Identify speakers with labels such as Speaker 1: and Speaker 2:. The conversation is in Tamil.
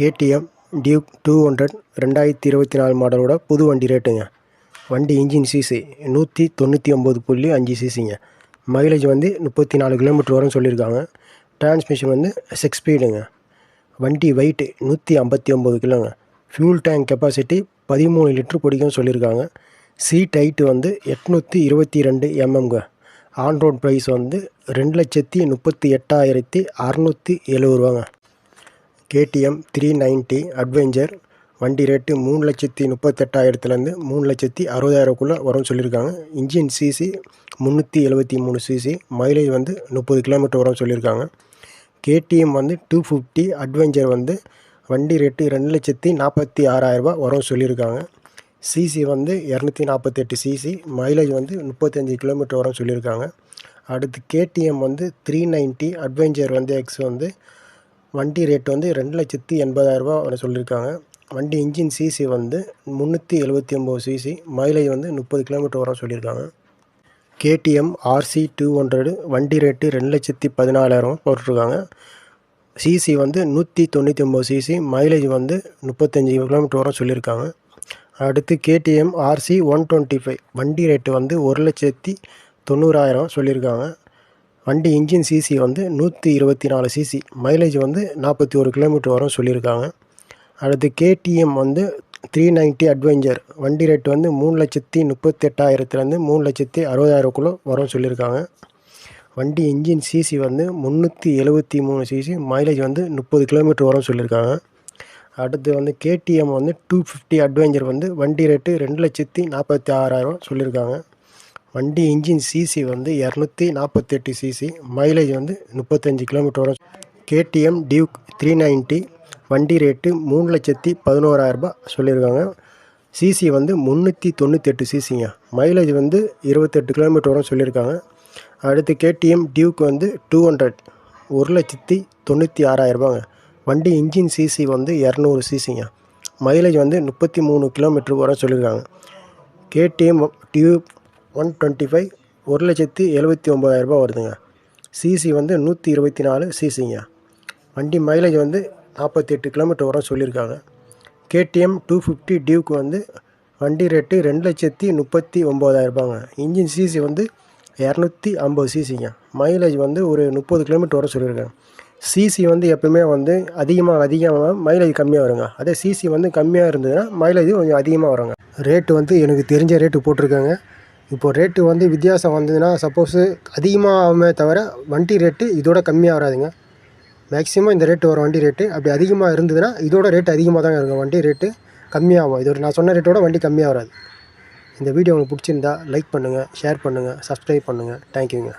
Speaker 1: கேடிஎம் டியூக் டூ ஹண்ட்ரட் ரெண்டாயிரத்தி இருபத்தி நாலு மாடலோட புது வண்டி ரேட்டுங்க. வண்டி இன்ஜின் சிசி நூற்றி தொண்ணூற்றி ஒம்பது புள்ளி அஞ்சு சிசிங்க. மைலேஜ் வந்து முப்பத்தி நாலு கிலோமீட்டர் வரும்னு சொல்லியிருக்காங்க. டிரான்ஸ்மிஷன் வந்து சிக்ஸ் ஸ்பீடுங்க வண்டி வெயிட்டு நூற்றி ஐம்பத்தி ஒம்பது கிலோங்க. ஃபியூல் டேங்க் கெப்பாசிட்டி பதிமூணு லிட்டர் பிடிக்கும்னு சொல்லியிருக்காங்க. சீட் ஹைட்டு வந்து எட்நூற்றி இருபத்தி ரெண்டு எம்எம்ங்க ஆன் ரோட் ப்ரைஸ் வந்து ரெண்டு லட்சத்தி முப்பத்தி எட்டாயிரத்தி அறநூற்றி எழுபது ரூபாங்க. கேடிஎம் த்ரீ நைன்ட்டி அட்வென்ச்சர் வண்டி ரேட்டு மூணு லட்சத்தி முப்பத்தெட்டாயிரத்துலேருந்து மூணு லட்சத்தி அறுபதாயிரக்குள்ளே வரும்னு சொல்லியிருக்காங்க. இன்ஜின் சிசி முந்நூற்றி எழுபத்தி மூணு சிசி மைலேஜ் வந்து முப்பது கிலோமீட்டர் வரும்னு சொல்லியிருக்காங்க. கேடிஎம் வந்து டூ ஃபிஃப்டி அட்வென்ச்சர் வந்து வண்டி ரேட்டு ரெண்டு லட்சத்தி நாற்பத்தி ஆறாயிரரூபா வரும்னு சொல்லியிருக்காங்க. சிசி வந்து இரநூத்தி நாற்பத்தெட்டு சிசி மைலேஜ் வந்து முப்பத்தஞ்சு கிலோமீட்டர் வரும் சொல்லியிருக்காங்க. அடுத்து கேடிஎம் வந்து த்ரீ நைன்ட்டி அட்வென்ச்சர் வந்து எக்ஸ் வந்து வண்டி ரேட் வந்து ரெண்டு லட்சத்தி எண்பதாயிரரூபா வர சொல்லியிருக்காங்க. வண்டி இன்ஜின் சிசி வந்து முந்நூற்றி எழுபத்தி ஒம்பது சிசி மைலேஜ் வந்து முப்பது கிலோமீட்டர் வரும் சொல்லியிருக்காங்க. கேடிஎம் ஆர்சி டூ ஹண்ட்ரடு வண்டி ரேட்டு ரெண்டு லட்சத்தி பதினாலாயிரம் போட்டிருக்காங்க. சிசி வந்து நூற்றி தொண்ணூற்றி ஒம்பது சிசி மைலேஜ் வந்து முப்பத்தஞ்சு கிலோமீட்டர் வரும் சொல்லியிருக்காங்க. அடுத்து KTM RC one twenty five வண்டி ரேட்டு வந்து ஒரு லட்சத்தி தொண்ணூறாயிரம் சொல்லியிருக்காங்க. வண்டி இன்ஜின் சிசி வந்து நூற்றி இருபத்தி நாலு சிசி மைலேஜ் வந்து நாற்பத்தி ஒரு கிலோமீட்டர் வரும் சொல்லியிருக்காங்க. அடுத்து கேடிஎம் வந்து த்ரீ நைன்ட்டி அட்வென்ச்சர் வண்டி ரேட் வந்து மூணு லட்சத்தி முப்பத்தெட்டாயிரத்துலேருந்து மூணு லட்சத்தி அறுபதாயிரக்குள்ளே வரும் சொல்லியிருக்காங்க. வண்டி இன்ஜின் சிசி வந்து முந்நூற்றி எழுபத்தி மூணு சிசி மைலேஜ் வந்து முப்பது கிலோமீட்டர் வரும் சொல்லியிருக்காங்க. அடுத்து வந்து கேடிஎம் வந்து டூ ஃபிஃப்டி அட்வென்ச்சர் வந்து வண்டி ரேட்டு ரெண்டு லட்சத்தி நாற்பத்தி ஆறாயிரம் சொல்லியிருக்காங்க. வண்டி இன்ஜின் சிசி வந்து இரநூத்தி நாற்பத்தெட்டு சிசி மைலேஜ் வந்து முப்பத்தஞ்சு கிலோமீட்டர் வரும் கேடிஎம் டியூக் த்ரீ நைன்ட்டி வண்டி ரேட்டு மூணு லட்சத்தி பதினோராயிரரூபா சொல்லியிருக்காங்க. சிசி வந்து முந்நூற்றி தொண்ணூத்தெட்டு சிசிங்க மைலேஜ் வந்து இருபத்தெட்டு கிலோமீட்டர் வரும் சொல்லியிருக்காங்க. அடுத்து கேடிஎம் டியூக் வந்து டூ ஹண்ட்ரட் ஒரு லட்சத்தி தொண்ணூற்றி ஆறாயிரரூபாங்க வண்டி இன்ஜின் சிசி வந்து இரநூறு சிசிங்க மைலேஜ் வந்து முப்பத்தி மூணு கிலோமீட்டர் வர சொல்லியிருக்காங்க. KTM Duke one twenty five ஒரு லட்சத்தி எழுபத்தி ஒம்பதாயிரரூபா வருதுங்க. சிசி வந்து நூற்றி இருபத்தி நாலு சிசிங்க வண்டி மைலேஜ் வந்து நாற்பத்தி எட்டு கிலோமீட்டர் வரும் சொல்லியிருக்காங்க. கேடிஎம் டூ ஃபிஃப்டி டியூக்கு வந்து வண்டி ரேட்டு ரெண்டு லட்சத்தி முப்பத்தி ஒம்பதாயிரரூபாங்க இன்ஜின் சிசி வந்து இரநூத்தி ஐம்பது சிசிங்க மைலேஜ் வந்து ஒரு முப்பது கிலோமீட்டர் வர சொல்லியிருக்காங்க. சிசி வந்து எப்பவுமே வந்து அதிகமாக அதிகமாக மைலேஜ் கம்மியாக வருங்க. அதே சிசி வந்து கம்மியாக இருந்ததுன்னா மைலேஜ் கொஞ்சம் அதிகமாக வருங்க. ரேட்டு வந்து எனக்கு தெரிஞ்ச ரேட்டு போட்டிருக்காங்க. இப்போது ரேட்டு வந்து வித்தியாசம் வந்ததுன்னா சப்போஸு அதிகமாக ஆகுமே தவிர வண்டி ரேட்டு இதோட கம்மியாக வராதுங்க. மேக்ஸிமம் இந்த ரேட்டு வரும் வண்டி ரேட்டு அப்படி அதிகமாக இருந்ததுன்னா இதோட ரேட்டு அதிகமாக தாங்க இருக்கும். வண்டி ரேட்டு கம்மியாகும். இதோட நான் சொன்ன ரேட்டோட வண்டி கம்மியாக வராது. இந்த வீடியோ உங்களுக்கு பிடிச்சிருந்தா லைக் பண்ணுங்கள் ஷேர் பண்ணுங்கள் சப்ஸ்கிரைப் பண்ணுங்கள் தேங்க்யூங்க